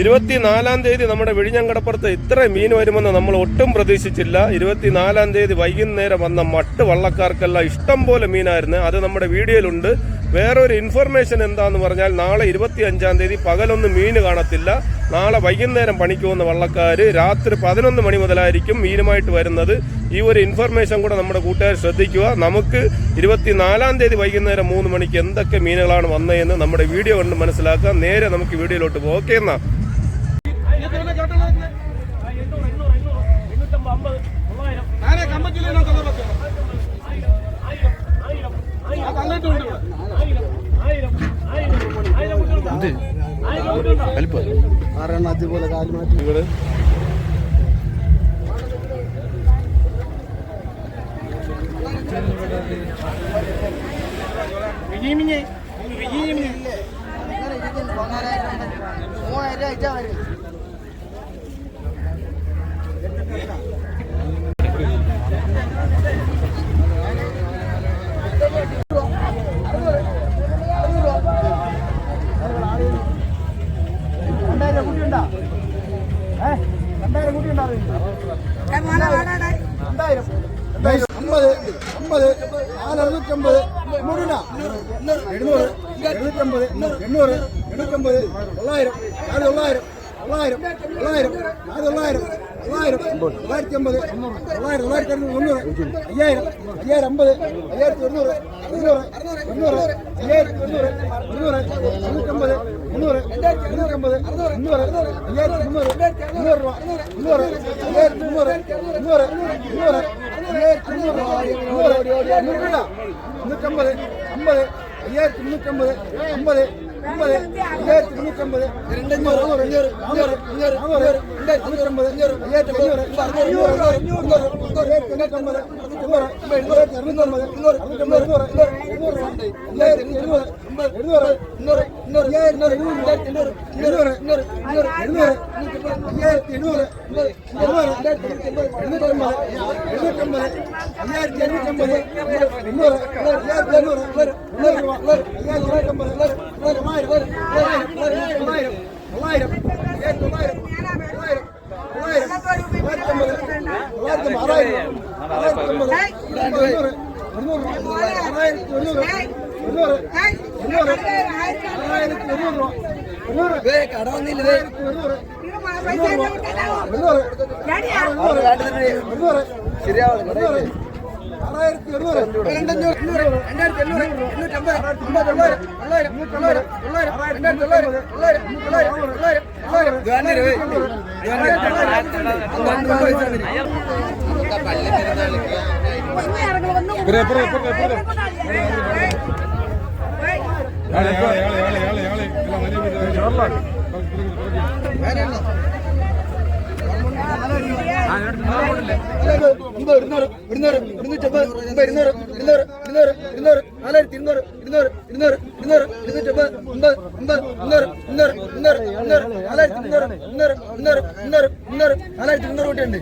ഇരുപത്തിനാലാം തീയതി നമ്മുടെ വിഴിഞ്ഞങ്കടപ്പുറത്ത് ഇത്ര മീൻ വരുമെന്ന് നമ്മൾ ഒട്ടും പ്രതീക്ഷിച്ചില്ല. ഇരുപത്തിനാലാം തീയതി വൈകുന്നേരം വന്ന മട്ട് വള്ളക്കാർക്കെല്ലാം ഇഷ്ടം പോലെ മീനായിരുന്നു. അത് നമ്മുടെ വീഡിയോയിലുണ്ട്. വേറൊരു ഇൻഫർമേഷൻ എന്താന്ന് പറഞ്ഞാൽ നാളെ ഇരുപത്തി അഞ്ചാം തീയതി പകലൊന്നും മീൻ കാണത്തില്ല. നാളെ വൈകുന്നേരം പണിക്ക് പോകുന്ന വള്ളക്കാർ രാത്രി പതിനൊന്ന് മണി മുതലായിരിക്കും മീനുമായിട്ട് വരുന്നത്. ഈ ഒരു ഇൻഫർമേഷൻ കൂടെ നമ്മുടെ കൂട്ടുകാർ ശ്രദ്ധിക്കുക. നമുക്ക് ഇരുപത്തിനാലാം തീയതി വൈകുന്നേരം മൂന്ന് മണിക്ക് എന്തൊക്കെ മീനുകളാണ് വന്നതെന്ന് നമ്മുടെ വീഡിയോ കണ്ട് മനസ്സിലാക്കാം നേരെ നമുക്ക് വീഡിയോയിലോട്ട് പോകാം. ഓക്കെ എന്നാ. ആറെണ്ണം അതുപോലെ കാൽ മാറ്റി വിജയമിഞ്ഞേ വിജയമിഞ്ഞേ മൂവായിരം രൂപ അയച്ചാൽ മതി രണ്ടായിരം കുട്ടിയുണ്ടോ ഏ രണ്ടായിരം കുട്ടിയുണ്ടോ രണ്ടായിരം. അമ്പത് അമ്പത് നാല് അറുന്നൂറ്റമ്പത് നൂറിന എഴുന്നൂറ് എഴുന്നൂറ്റമ്പത് എണ്ണൂറ് എണ്ണൂറ്റമ്പത് തൊള്ളായിരം നാല് തൊള്ളായിരം തൊള്ളായിരം തൊള്ളായിരം നാല് തൊള്ളായിരം തൊള്ളായിരം തൊള്ളായിരത്തി അമ്പത് തൊള്ളായിരം തൊള്ളായിരത്തി അറുന്നൂറ് മുന്നൂറ് അയ്യായിരം അയ്യായിരം അമ്പത് അയ്യായിരത്തി എണ്ണൂറ് എണ്ണൂറ് എണ്ണൂറ് അയ്യായിരത്തി മുന്നൂറ് എണ്ണൂറ്റമ്പത് മുന്നൂറ് അയ്യായിരത്തി മുന്നൂറ് മുന്നൂറ് രൂപ മുന്നൂറ് അയ്യായിരത്തി മുന്നൂറ് മുന്നൂറ് മുന്നൂറ് അയ്യായിരത്തി മുന്നൂറ് മുന്നൂറ് മുന്നൂറ് മുന്നൂറ്റമ്പത് അമ്പത് അയ്യായിരത്തി മുന്നൂറ്റമ്പത് അമ്പത് അമ്പത് അയ്യായിരത്തി മുന്നൂറ്റമ്പത് രണ്ടഞ്ഞൂറ് അഞ്ഞൂറ് നാനൂറ് അഞ്ഞൂറ് നാനൂറ് രണ്ടായിരത്തി മുന്നൂറ്റമ്പത് അഞ്ഞൂറ് അയ്യായിരത്തി അഞ്ഞൂറ് അഞ്ഞൂറ് അഞ്ഞൂറ് അഞ്ഞൂറ് എണ്ണൂറ്റമ്പത് അയ്യായിരത്തി എണ്ണൂറ്റമ്പത് എണ്ണൂറ് അയ്യായിരത്തി എണ്ണൂറ് എണ്ണൂറ് രൂപ അയ്യായിരത്തി എണ്ണൂറ്റമ്പത് തൊള്ളായിരം തൊള്ളായിരം തൊള്ളായിരം തൊള്ളായിരം അയ്യായിരത്തി തൊള്ളായിരം തൊള്ളായിരം തൊള്ളായിരം തൊള്ളായിരത്തി അമ്പത് തൊള്ളായിരത്തി ആറായിരം തൊള്ളായിരത്തി അമ്പത് എണ്ണൂറ് എണ്ണൂറ് ആറായിരത്തി എണ്ണൂറ് എണ്ണൂറ് എണ്ണൂറ് ആറായിരത്തി എണ്ണൂറ് രൂപ കടവന്നില്ലേ എണ്ണൂറ് എണ്ണൂറ് എണ്ണൂറ് എണ്ണൂറ് ആറായിരത്തി എണ്ണൂറ് രണ്ടഞ്ഞൂറ് എണ്ണൂറ് രണ്ടായിരത്തി എണ്ണൂറ് എണ്ണൂറ്റമ്പത് അമ്പത് തൊള്ളായിരം തൊള്ളായിരം തൊള്ളായിരം തൊള്ളായിരം രണ്ടായിരത്തി തൊള്ളായിരം തൊള്ളായിരം തൊള്ളായിരം തൊള്ളായിരം തൊള്ളായിരം നാലായിരത്തി ഇരുന്നൂറ് കൂട്ടിയുണ്ട്